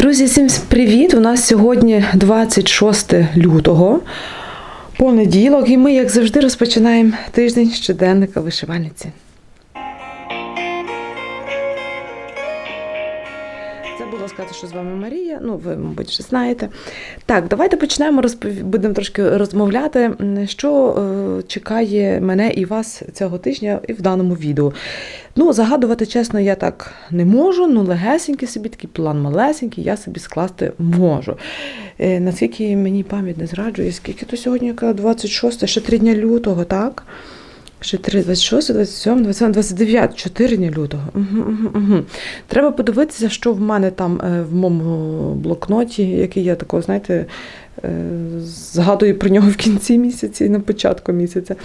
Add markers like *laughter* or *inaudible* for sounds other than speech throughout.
Друзі, всім привіт! У нас сьогодні 26 лютого, понеділок, і ми, як завжди, розпочинаємо тиждень щоденника вишивальниці. Сказати, що з вами Марія. Ну, ви, мабуть, вже знаєте. Так, давайте почнемо розпов... будемо трошки розмовляти, що е, чекає мене і вас цього тижня і в даному відео. Ну, загадувати, чесно, я так не можу, ну легесенький собі, такий план малесенький, я собі скласти можу. Е, наскільки мені пам'ять не зраджує, скільки то сьогодні яка 26, ще 3 дня лютого, так? Ще 3, 26, 27, 27, 29, 4 дні лютого. Угу, угу, угу. Треба подивитися, що в мене там е, в моєму блокноті, який я такого, знаєте, е, згадую про нього в кінці місяця і на початку місяця.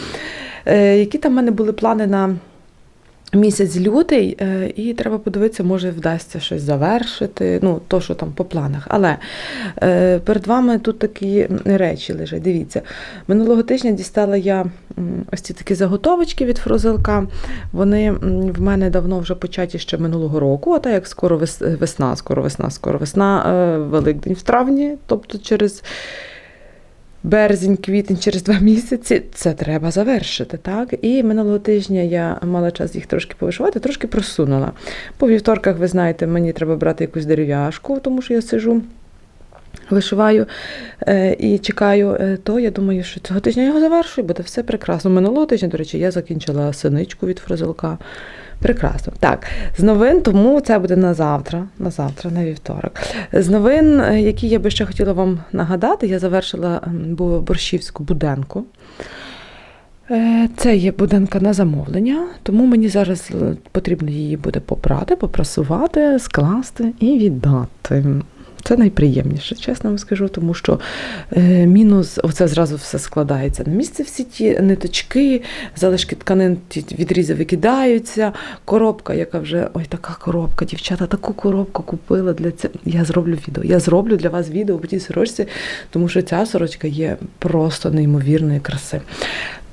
Е, Які там в мене були плани на місяць лютий, е, і треба подивитися, може вдасться щось завершити, ну, то, що там по планах. Але е, перед вами тут такі речі лежать. Дивіться, минулого тижня дістала я ось ці такі заготовочки від фрузелка. Вони в мене давно вже початі ще минулого року, а так як скоро весна, скоро весна, скоро весна, е, Великдень в травні, тобто через. Березень, квітень через два місяці це треба завершити. так? І минулого тижня я мала час їх трошки повишивати, трошки просунула. По вівторках, ви знаєте, мені треба брати якусь дерев'яшку, тому що я сижу. Вишиваю е, і чекаю, е, то я думаю, що цього тижня я його завершую, буде все прекрасно. Минулого тижня, до речі, я закінчила синичку від фрозелка. Прекрасно. Так, з новин, тому це буде на завтра, на завтра, на вівторок. З новин, е, які я би ще хотіла вам нагадати, я завершила борщівську буденку. Е, Це є будинка на замовлення, тому мені зараз е, потрібно її буде попрати, попрасувати, скласти і віддати. Це найприємніше, чесно вам скажу, тому що е, мінус, оце зразу все складається на місце, всі ті ниточки, залишки тканин відрізи викидаються. Коробка, яка вже ой, така коробка, дівчата, таку коробку купила для цього. Я зроблю відео. Я зроблю для вас відео по тій сорочці, тому що ця сорочка є просто неймовірної краси.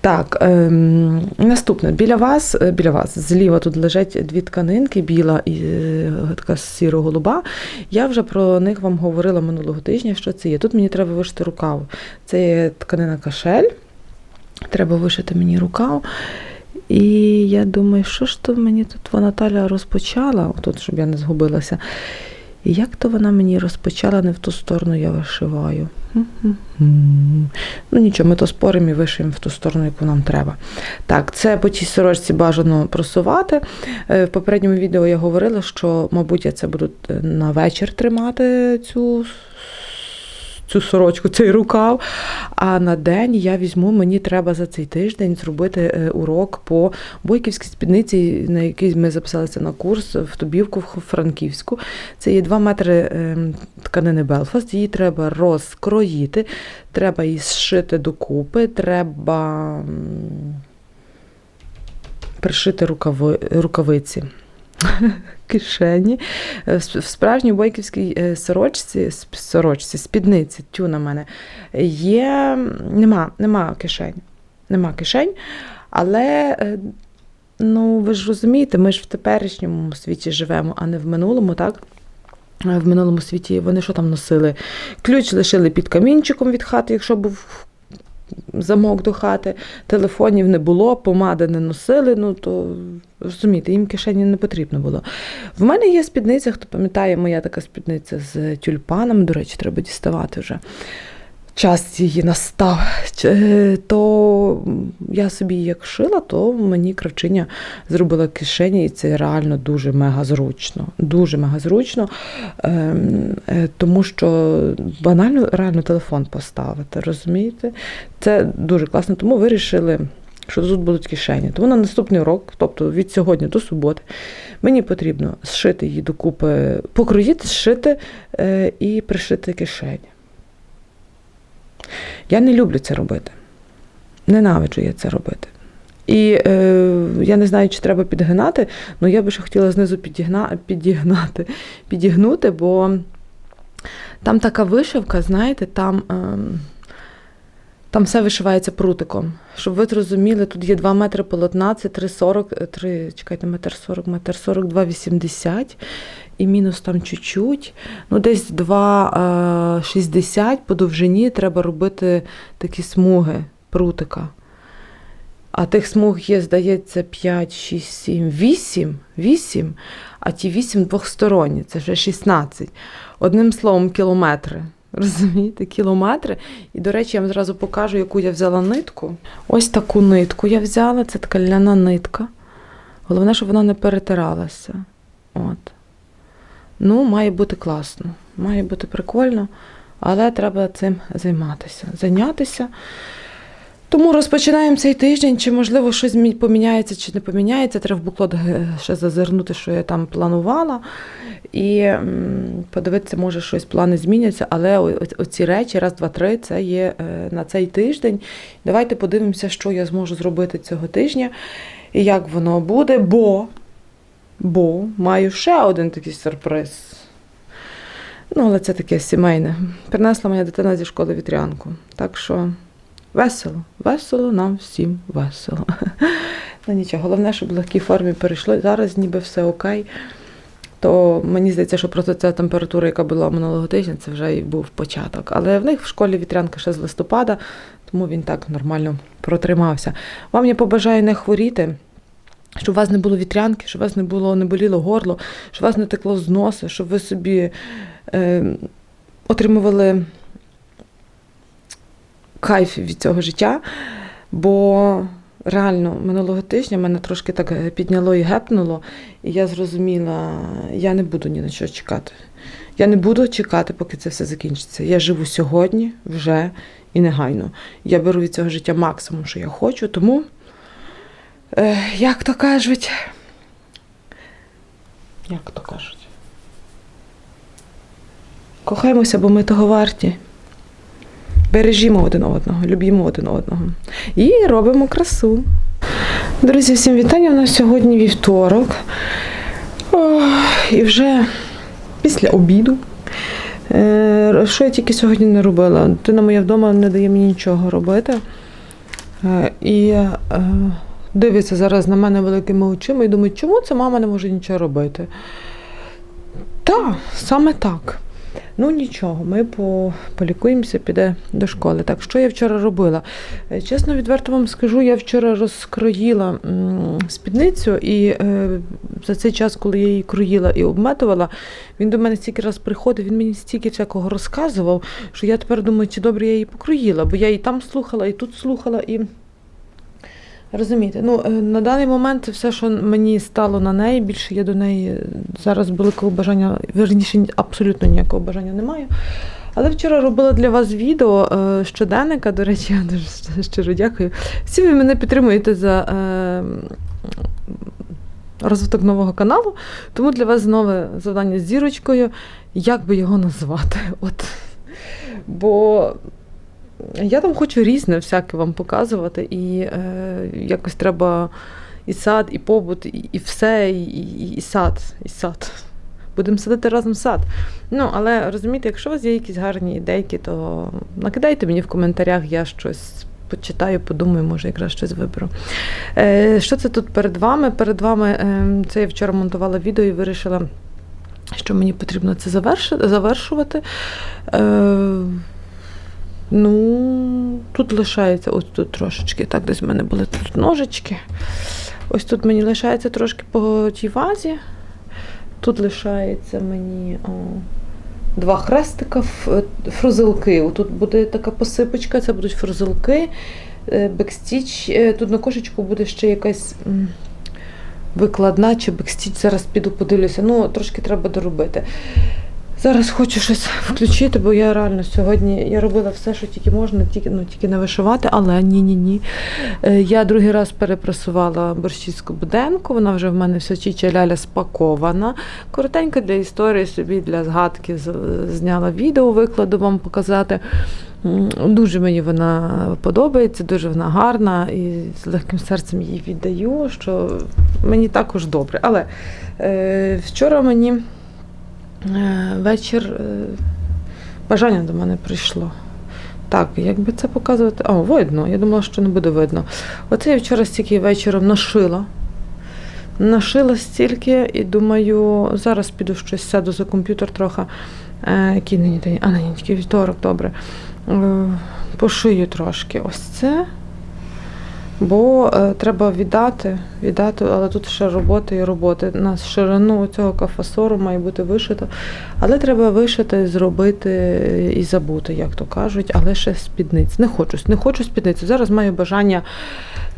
Так, ем, наступне. Біля вас, е, біля вас, зліва тут лежать дві тканинки, біла і е, така сіро-голуба. Я вже про них вам говорила минулого тижня, що це є. Тут мені треба вишити рукав. Це є тканина кашель. Треба вишити мені рукав. І я думаю, що ж то мені тут вона Наталя розпочала, тут, щоб я не згубилася. Як то вона мені розпочала, не в ту сторону я вишиваю. Ну нічого, ми то споримо і вишиємо в ту сторону, яку нам треба. Так, це по тій сорочці бажано просувати. Е, В попередньому відео я говорила, що, мабуть, я це буду е, на вечір тримати цю. Цю сорочку, цей рукав. А на день я візьму, мені треба за цей тиждень зробити е, урок по бойківській спідниці, на який ми записалися на курс в Тобівку, в Франківську. Це є 2 метри е, тканини Белфаст. Її треба розкроїти, треба її зшити докупи, треба пришити рукави, рукавиці. *laughs* Кишені. Е, В справжній бойківській е, сорочці, сорочці, спідниці, тю на мене, є, нема, нема кишень. Нема кишень, але е, ну, ви ж розумієте, ми ж в теперішньому світі живемо, а не в минулому, так? В минулому світі вони що там носили? Ключ лишили під камінчиком від хати, якщо був замок до хати, телефонів не було, помади не носили, ну то розумієте, їм кишені не потрібно було. В мене є спідниця, хто пам'ятає, моя така спідниця з тюльпаном, до речі, треба діставати вже. Час її настав, то я собі як шила, то мені кравчиня зробила кишені, і це реально дуже мега зручно. Дуже мега зручно, ем, е, тому що банально реально телефон поставити, розумієте? Це дуже класно, тому вирішили. Що тут будуть кишені. Тому на наступний урок, тобто від сьогодні до суботи, мені потрібно зшити її докупи, покроїти, зшити е, і пришити кишені. Я не люблю це робити. Ненавиджу я це робити. І е, я не знаю, чи треба підгинати, але я би ще хотіла знизу підігна, підігнати, підігнути, бо там така вишивка, знаєте, там, ем, там все вишивається прутиком. Щоб ви зрозуміли, тут є 2 метри полотна, це 3,40, 3, чекайте, метр 40, метр 40, 2,80. І мінус там чуть-чуть. Ну, десь 2,60 по довжині треба робити такі смуги прутика. А тих смуг є, здається, 5, 6, 7, 8, 8, а ті 8 двохсторонні, це вже 16. Одним словом, кілометри. *laughs* Розумієте, кілометри. І, до речі, я вам зразу покажу, яку я взяла нитку. Ось таку нитку я взяла, це така ляна нитка. Головне, щоб вона не перетиралася. От. Ну, має бути класно, має бути прикольно, але треба цим займатися. Зайнятися. Тому розпочинаємо цей тиждень. Чи можливо щось поміняється, чи не поміняється. Треба в буклот ще зазирнути, що я там планувала. І подивитися, може, щось плани зміняться. Але оці речі, раз, два, три, це є е, на цей тиждень. Давайте подивимося, що я зможу зробити цього тижня і як воно буде, бо, бо маю ще один такий сюрприз. Ну, але це таке сімейне. Принесла моя дитина зі школи вітрянку. Так що весело, весело, нам всім весело. *laughs* Ну нічого, головне, щоб в легкій формі перейшло. Зараз ніби все окей. То мені здається, що просто ця температура, яка була минулого тижня, це вже і був початок. Але в них в школі вітрянка ще з листопада, тому він так нормально протримався. Вам я побажаю не хворіти. Щоб у вас не було вітрянки, щоб у вас не було не боліло горло, щоб у вас не текло з носа, щоб ви собі е, отримували кайф від цього життя. Бо реально минулого тижня мене трошки так е, підняло і гепнуло, і я зрозуміла, я не буду ні на що чекати. Я не буду чекати, поки це все закінчиться. Я живу сьогодні, вже і негайно. Я беру від цього життя максимум, що я хочу, тому, як то кажуть, як то кажуть, кохаймося, бо ми того варті. Бережімо один одного, любімо один одного. І робимо красу. Друзі, всім вітання. У нас сьогодні вівторок. Ох, і вже після обіду. Е, Що я тільки сьогодні не робила? Дитина моя вдома не дає мені нічого робити. Е, І е, дивиться зараз на мене великими очима і думає, чому це мама не може нічого робити? Так, саме так. Ну нічого, ми полікуємося, піде до школи. Так, що я вчора робила? Е, Чесно, відверто вам скажу, я вчора розкроїла спідницю, і е, за цей час, коли я її кроїла і обметувала, він до мене стільки раз приходив, він мені стільки всякого розказував, що я тепер думаю, чи добре я її покроїла, бо я і там слухала, і тут слухала, і. Розумієте, ну е, на даний момент все, що мені стало на неї, більше я до неї е, зараз великого бажання, верніше, абсолютно ніякого бажання не маю. Але вчора робила для вас відео е, щоденника. До речі, я дуже щиро дякую. Всі ви мене підтримуєте за розвиток нового каналу. Тому для вас нове завдання з зірочкою. Як би його назвати? От. Бо я там хочу різне всяке вам показувати, і е, якось треба і сад, і побут, і, і все, і, і, і сад, і сад. Будемо садити разом сад. Ну, але розумієте, якщо у вас є якісь гарні ідейки, то накидайте мені в коментарях, я щось почитаю, подумаю, може, якраз щось виберу. Е, що це тут перед вами? Перед вами е, це я вчора монтувала відео і вирішила, що мені потрібно це завершувати. Е, Ну, тут лишається ось тут трошечки. Так, десь в мене були тут ножички. Ось тут мені лишається трошки по тій вазі. Тут лишається мені о, два хрестика, ф- фрузелки. Тут буде така посипочка, це будуть фрузелки, е, бекстіч. Е, Тут на кошечку буде ще якась викладна чи бекстіч. Зараз піду подивлюся. Ну, трошки треба доробити. Зараз хочу щось включити, бо я реально сьогодні я робила все, що тільки можна, тільки, ну, тільки не вишивати, але ні-ні-ні. Е, Я другий раз перепресувала борщівську буденку, вона вже в мене вся чіча ляля спакована. Коротенько для історії собі для згадки зняла відео, викладу вам показати. Дуже мені вона подобається, дуже вона гарна і з легким серцем її віддаю, що мені також добре. Але е, вчора мені вечір е, бажання до мене прийшло. Так, як би це показувати? О, видно. Я думала, що не буде видно. Оце я вчора стільки вечором нашила. Нашила стільки і думаю, зараз піду щось сяду за комп'ютер трохи. Е, який нині день? А, нині тільки вівторок, добре. Е, пошию трошки. Ось це. Бо е, треба віддати, віддати, але тут ще роботи і роботи. На ширину цього кафасору має бути вишито. Але треба вишити, зробити і забути, як то кажуть, але ще спідниць. Не хочу, не хочу спідниці. Зараз маю бажання.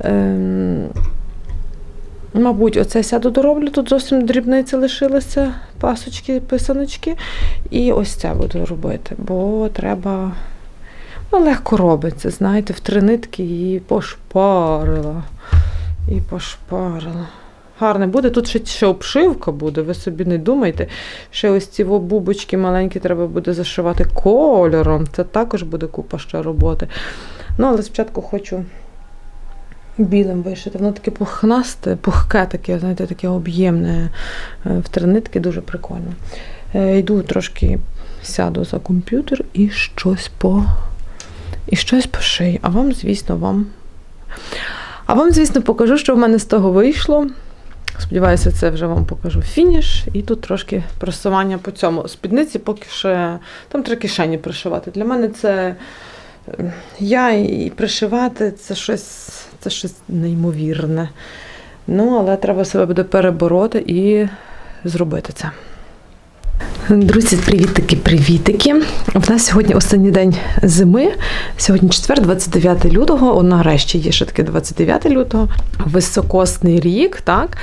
Ем, Мабуть, оце сяду дороблю. Тут зовсім дрібниці лишилися, пасочки, писаночки. І ось це буду робити, бо треба. Легко робиться, знаєте, в три нитки її пошпарила. І пошпарила. Гарне буде. Тут ще, ще обшивка буде, ви собі не думайте. Ще ось ці бубочки маленькі треба буде зашивати кольором. Це також буде купа ще роботи. Ну, але спочатку хочу білим вишити. Воно таке пухнасте, пухке таке, знаєте, таке об'ємне е, в три нитки, дуже прикольно. Е, Йду трошки сяду за комп'ютер і щось по. І щось пошию. А вам, звісно, вам. А вам, звісно, покажу, що в мене з того вийшло. Сподіваюся, це вже вам покажу фініш. І тут трошки просування по цьому. Спідниці поки ще там три кишені пришивати. Для мене це е, я і пришивати це щось, це щось неймовірне. Ну, але треба себе буде перебороти і зробити це. Друзі, привітики, привітики. У нас сьогодні останній день зими. Сьогодні четвер, 29 лютого. О, нарешті є ще таке 29 лютого. Високосний рік, так?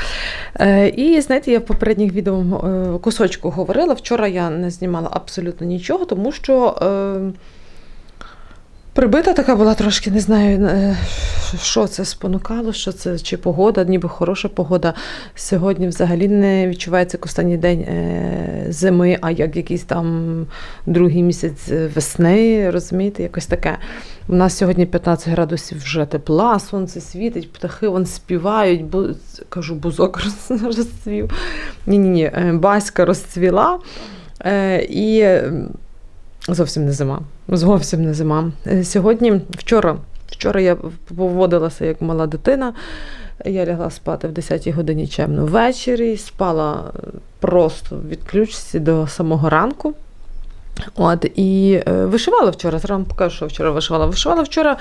Е, І знаєте, я в попередніх відео е, кусочку говорила. Вчора я не знімала абсолютно нічого, тому що. Е, Прибита така була трошки, не знаю, е, що це спонукало, що це чи погода, ніби хороша погода. Сьогодні взагалі не відчувається як останній день е, зими, а як якийсь там другий місяць весни, розумієте, якось таке. У нас сьогодні 15 градусів вже тепла, сонце світить, птахи вон співають, бу... кажу, бузок роз- розцвів. Ні-ні, ні, баська розцвіла. Е, І Зовсім не зима. Зовсім не зима. Е, Сьогодні, вчора, вчора я поводилася як мала дитина. Я лягла спати в 10 годині чемно ввечері, спала е, просто в відключці до самого ранку. От, і е, вишивала вчора, зараз вам покажу, що вчора вишивала. Вишивала вчора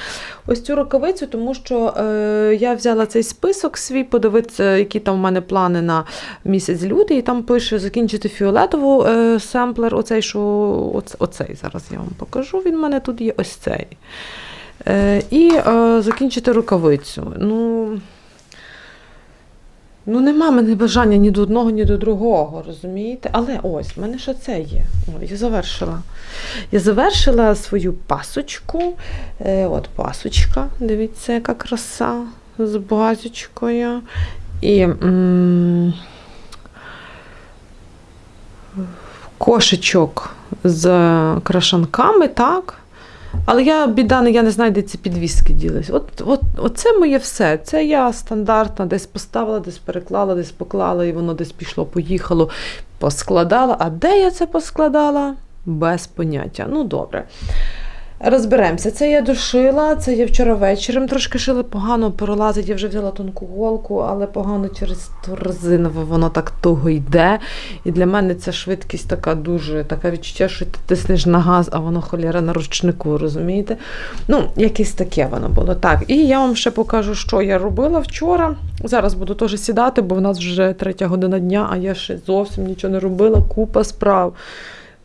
ось цю рукавицю, тому що е, я взяла цей список свій, подивитися, які там в мене плани на місяць лютий, і там пише закінчити фіолетову е, семплер, оцей, що оц, оцей зараз я вам покажу. Він в мене тут є ось цей. Е, і е, закінчити рукавицю. Ну, Ну, нема мене бажання ні до одного, ні до другого, розумієте? Але ось, в мене ще це є. О, я завершила. Я завершила свою пасочку. Е, от пасочка, дивіться, яка краса з базочкою. І м- кошечок з крашанками, так. Але я біда, я не знаю, де ці підвіски ділись. От, от, оце моє все. Це я стандартно десь поставила, десь переклала, десь поклала, і воно десь пішло, поїхало, поскладала. А де я це поскладала? Без поняття. Ну, добре. Розберемося. Це я дошила, це я вчора вечором трошки шила, погано пролазить. Я вже взяла тонку голку, але погано через резинове воно так туго йде. І для мене ця швидкість така дуже, така відчуття, що ти тиснеш на газ, а воно холєра на ручнику, розумієте? Ну, якесь таке воно було. Так, і я вам ще покажу, що я робила вчора. Зараз буду теж сідати, бо в нас вже третя година дня, а я ще зовсім нічого не робила, купа справ.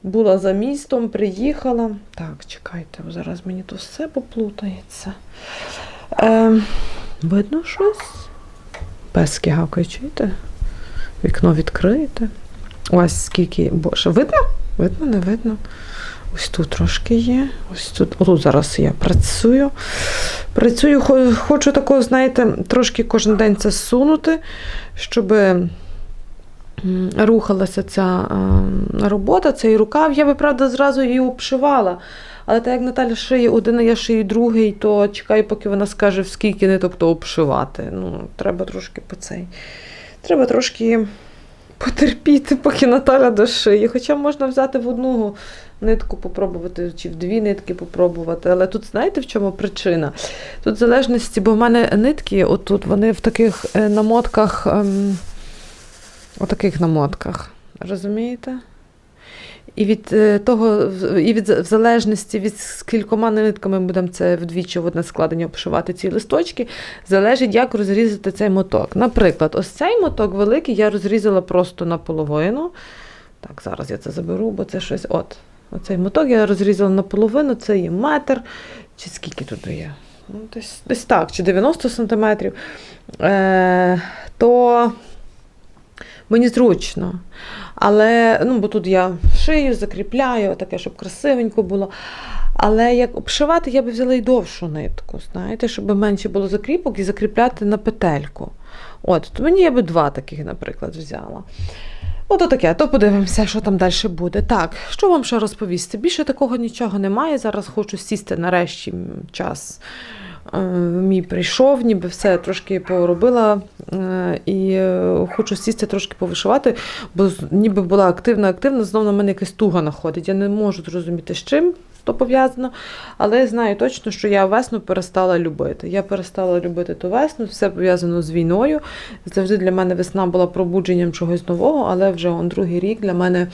Була за містом, приїхала. Так, чекайте, зараз мені тут все поплутається. Е, видно щось? Пески гавкають, чуєте? Вікно відкрите. Ось скільки. Боже, видно? Видно, не видно. Ось тут трошки є. Ось тут. Отут зараз я працюю. Працюю, хочу такого, знаєте, трошки кожен день це сунути, щоб рухалася ця е, робота, цей рукав. Я би, правда, зразу її обшивала. Але так як Наталя шиє один, а я шию другий, то чекаю, поки вона скаже, в скільки ниток то обшивати. Ну, треба трошки по цей. Треба трошки потерпіти, поки Наталя дошиє. Хоча можна взяти в одну нитку попробувати, чи в дві нитки попробувати. Але тут знаєте, в чому причина? Тут в залежності, бо в мене нитки, отут, вони в таких е, намотках. ем, Отаких намотках. Розумієте? І від е, того, і від в залежності від скількома нитками ми будемо це вдвічі в одне складення обшивати ці листочки, залежить, як розрізати цей моток. Наприклад, ось цей моток великий я розрізала просто наполовину. Так, зараз я це заберу, бо це щось. От. Оцей моток я розрізала наполовину, це є метр. Чи скільки тут є? Ну, десь, десь так, чи 90 сантиметрів. Е, то мені зручно. Але, ну, бо тут я шию, закріпляю, таке, щоб красивенько було. Але як обшивати, я би взяла і довшу нитку, знаєте, щоб менше було закріпок і закріпляти на петельку. От, то мені я би два таких, наприклад, взяла. Ну, таке, то подивимося, що там далі буде. Так, що вам ще розповісти? Більше такого нічого немає. Зараз хочу сісти нарешті час. Е, Мій прийшов, ніби все трошки поробила е, і е, хочу сісти трошки повишивати, бо ніби була активна, активна, знову на мене якась туга находить. Я не можу зрозуміти, з чим то пов'язано, але знаю точно, що я весну перестала любити. Я перестала любити ту весну, все пов'язано з війною. Завжди для мене весна була пробудженням чогось нового, але вже он другий рік для мене.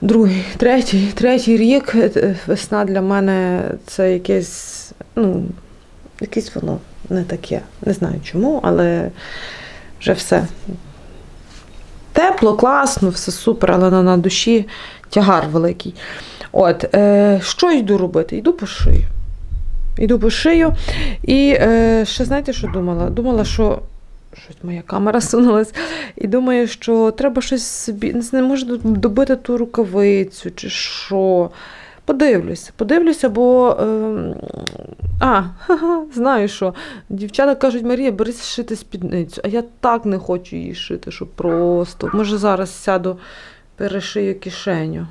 Другий, третій, третій рік весна для мене це якесь, ну, якесь воно не таке. Не знаю чому, але вже все. Тепло, класно, все супер, але на, на душі тягар великий. От, е, що йду робити? Йду по шию. Йду по шию. І е, ще знаєте, що думала? Думала, що щось моя камера сунулась, і думаю, що треба щось собі, не може добити ту рукавицю чи що. Подивлюся, подивлюся, бо. Е, а, знаю що. Дівчата кажуть, Марія, бери шити спідницю. А я так не хочу її шити, що просто. Може, зараз сяду, перешию кишеню.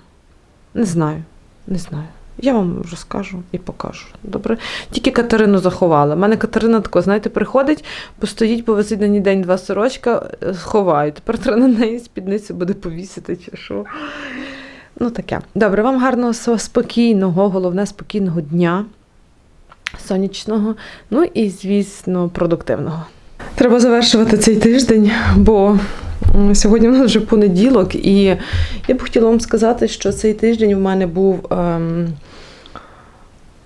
Не знаю, не знаю. Я вам розкажу і покажу. Добре? Тільки Катерину заховала. У мене Катерина тако, знаєте, приходить, постоїть, повисить на ній день два сорочка, е, сховаю. Тепер треба на неї спідницю буде повісити чи що. Ну таке. Добре, вам гарного спокійного, головне спокійного дня, сонячного, ну і, звісно, продуктивного. Треба завершувати цей тиждень, бо сьогодні в нас вже понеділок, і я б хотіла вам сказати, що цей тиждень в мене був ем,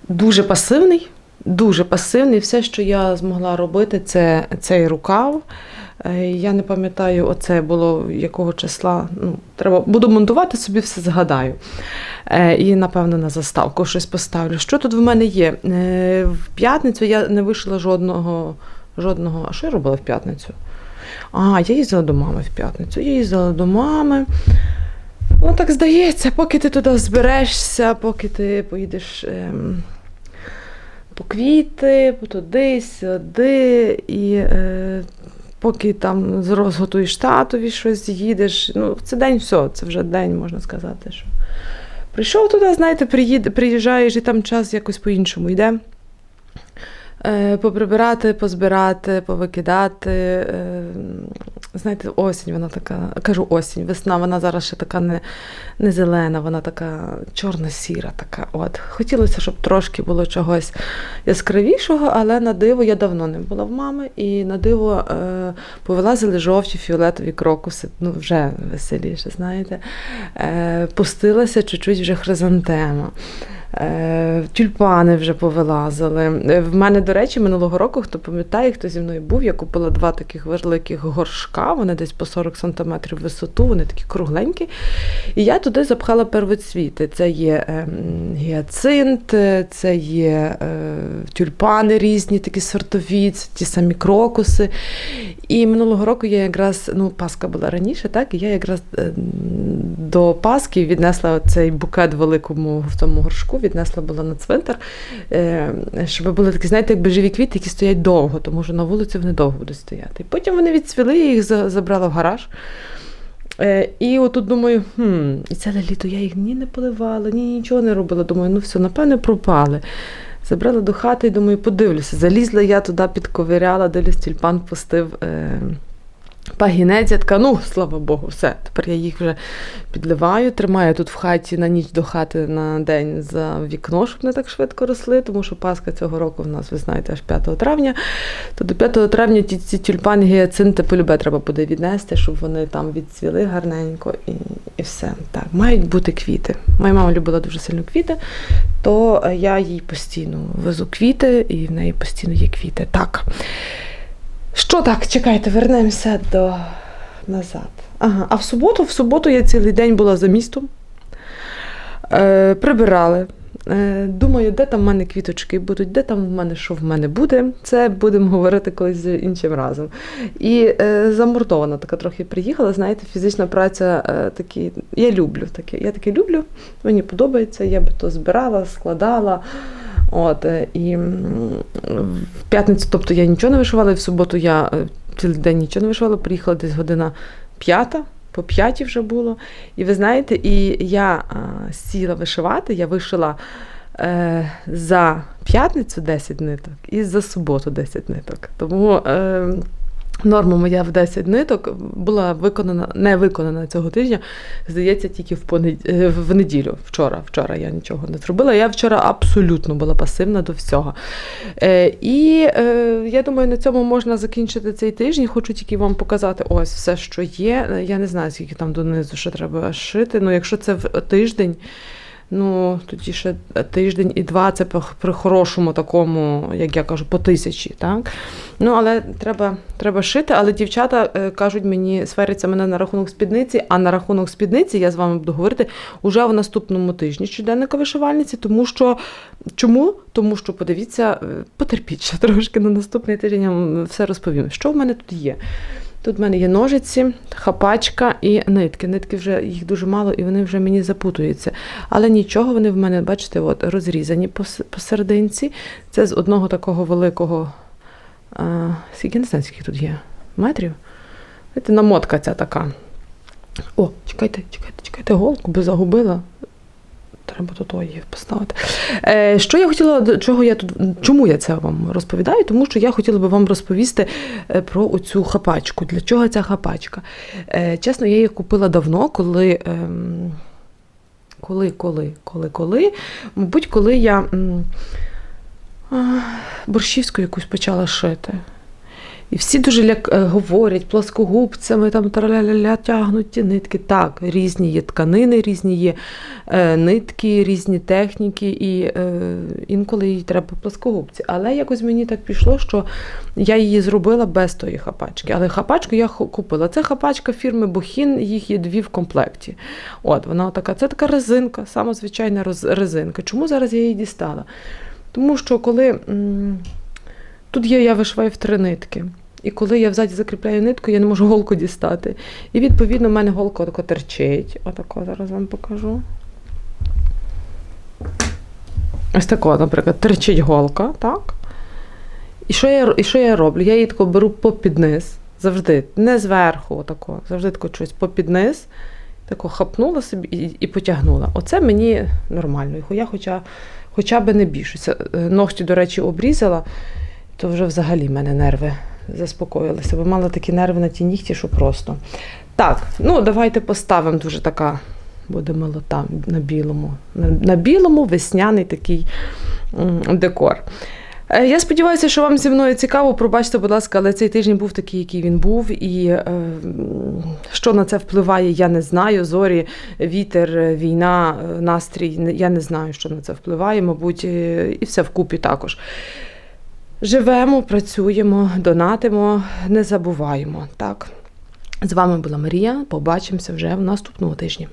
дуже пасивний. Дуже пасивний. Все, що я змогла робити, це цей рукав. Е, Я не пам'ятаю, оце було якого числа. Ну, треба буду монтувати собі, все згадаю. Е, І, напевно, на заставку щось поставлю. Що тут в мене є? Е, В п'ятницю я не вийшла жодного. жодного. А що я робила в п'ятницю? А, я їздила до мами в п'ятницю. Я їздила до мами. Ну, так здається, поки ти туди зберешся, поки ти поїдеш ем, по квіти, туди, сюди, і е, поки там розготує штатові щось, їдеш. Ну, це день все, це вже день, можна сказати. що Прийшов туди, знаєте, приїжджаєш і там час якось по-іншому йде. Е, Поприбирати, позбирати, повикидати. Е, Знаєте, осінь, вона така, кажу осінь, весна, вона зараз ще така не, не зелена, вона така чорно-сіра. така. От. Хотілося, щоб трошки було чогось яскравішого, але на диво я давно не була в мами, і на диво е, повилазили жовті фіолетові крокуси, ну вже веселіше, знаєте. Е, пустилася чуть-чуть вже хризантема. Е, Тюльпани вже повилазили. Е, В мене, до речі, минулого року, хто пам'ятає, хто зі мною був, я купила два таких великих горшка, вони десь по 40 см висоту, вони такі кругленькі. І я туди запхала первоцвіти. Це є ем, гіацинт, е, це є тюльпани різні, такі сортові, ті самі крокуси. І минулого року я якраз, ну, Пасха була раніше, так, і я якраз е, до Пасхи віднесла цей букет великому в тому горшку, віднесла була на цвинтар, е, щоб були такі, знаєте, якби живі квіти, які стоять довго, тому що на вулиці вони довго будуть стояти. Потім вони відцвіли, я їх забрала в гараж. Е, і отут думаю, хм, і ціле літо я їх ні не поливала, ні нічого не робила. Думаю, ну все, напевне, пропали. Забрала до хати і думаю, подивлюся. Залізла я туди, підковиряла, дивлюсь, тюльпан пустив е, Пагінець, я така, ну, слава Богу, все. Тепер я їх вже підливаю, тримаю тут в хаті на ніч до хати на день за вікно, щоб не так швидко росли, тому що Пасха цього року в нас, ви знаєте, аж 5 травня. То до 5 травня ті, ці тюльпани гіацинти полюбе треба буде віднести, щоб вони там відцвіли гарненько і, і все. Так, мають бути квіти. Моя мама любила дуже сильно квіти, то е, я їй постійно везу квіти, і в неї постійно є квіти. Так. Що так, чекайте, вернемося до назад. Ага, а в суботу, в суботу я цілий день була за містом. Е, прибирали. Е, думаю, де там в мене квіточки будуть, де там в мене що в мене буде. Це будемо говорити колись іншим разом. І е, замордована така трохи приїхала. Знаєте, фізична праця е, такі. Я люблю таке. Я таке люблю, мені подобається, я би то збирала, складала. От, е, і в п'ятницю, тобто я нічого не вишивала, і в суботу я е, цілий день нічого не вишивала, приїхала десь година п'ята, по п'ятій вже було. І ви знаєте, і я а, сіла вишивати, я вишила е, за п'ятницю 10 ниток і за суботу 10 ниток. Тому е, норма моя в 10 ниток була виконана, не виконана цього тижня, здається, тільки в, понед... е, в неділю. Вчора. Вчора я нічого не зробила. Я вчора абсолютно була пасивна до всього. Е, і е, я думаю, на цьому можна закінчити цей тиждень. Хочу тільки вам показати ось все, що є. Я не знаю, скільки там донизу ще треба шити. Ну, якщо це в тиждень. Ну, тоді ще тиждень і два, це при- хорошому такому, як я кажу, по тисячі. Так? Ну, але треба, треба шити. Але дівчата е, кажуть мені, сваряться мене на рахунок спідниці, а на рахунок спідниці я з вами буду говорити уже в наступному тижні щоденника вишивальниці, тому що чому? Тому що подивіться, е, потерпіть ще *laughs* трошки на наступний тиждень, я вам все розповім. Що в мене тут є? Тут в мене є ножиці, хапачка і нитки. Нитки вже їх дуже мало, і вони вже мені запутуються. Але нічого, вони в мене, бачите, от, розрізані пос- посерединці. Це з одного такого великого. А, скільки не знаю, скільки тут є? Метрів? Знаєте, намотка ця така. О, чекайте, чекайте, чекайте, голку би загубила. Треба того її поставити. Е, що я хотіла, чого я тут, чому я це вам розповідаю? Тому що я хотіла би вам розповісти е, про оцю хапачку. Для чого ця хапачка? Е, чесно, я її купила давно, коли. ем, коли, коли, коли, коли, мабуть, коли я борщівську якусь почала шити. І всі дуже ляк... е, говорять плоскогубцями, там траля-ля-ля, тягнуть ті нитки. Так, різні є тканини, різні є е, нитки, різні техніки, і е, інколи їй треба плоскогубці. Але якось мені так пішло, що я її зробила без тої хапачки. Але хапачку я купила. Це хапачка фірми Бухін, їх є дві в комплекті. От, вона така, це така резинка, сама звичайна резинка. Чому зараз я її дістала? Тому що коли. м, Тут є я вишиваю в три нитки. І коли я взаді закріпляю нитку, я не можу голку дістати. І відповідно в мене голка отако терчить. Отако зараз вам покажу. Ось тако, наприклад, терчить голка, так? І що я, і що я роблю? Я її тако беру попід низ, завжди, не зверху, отако, завжди тако щось попід низ, тако хапнула собі і, і потягнула. Оце мені нормально. Я хоча, хоча б не більшуся. Ногті, до речі, обрізала, то вже взагалі в мене нерви заспокоїлися, бо мала такі нерви на ті нігті, що просто. Так, ну давайте поставимо дуже така. Буде милота на білому. На, білому весняний такий декор. Е, Я сподіваюся, що вам зі мною цікаво. Пробачте, будь ласка, але цей тиждень був такий, який він був. І е, що на це впливає, я не знаю. Зорі, вітер, е, війна, е, настрій. Я не знаю, що на це впливає, мабуть, і все вкупі також. Живемо, працюємо, донатимо, не забуваємо. Так. З вами була Марія. Побачимося вже в наступному тижні.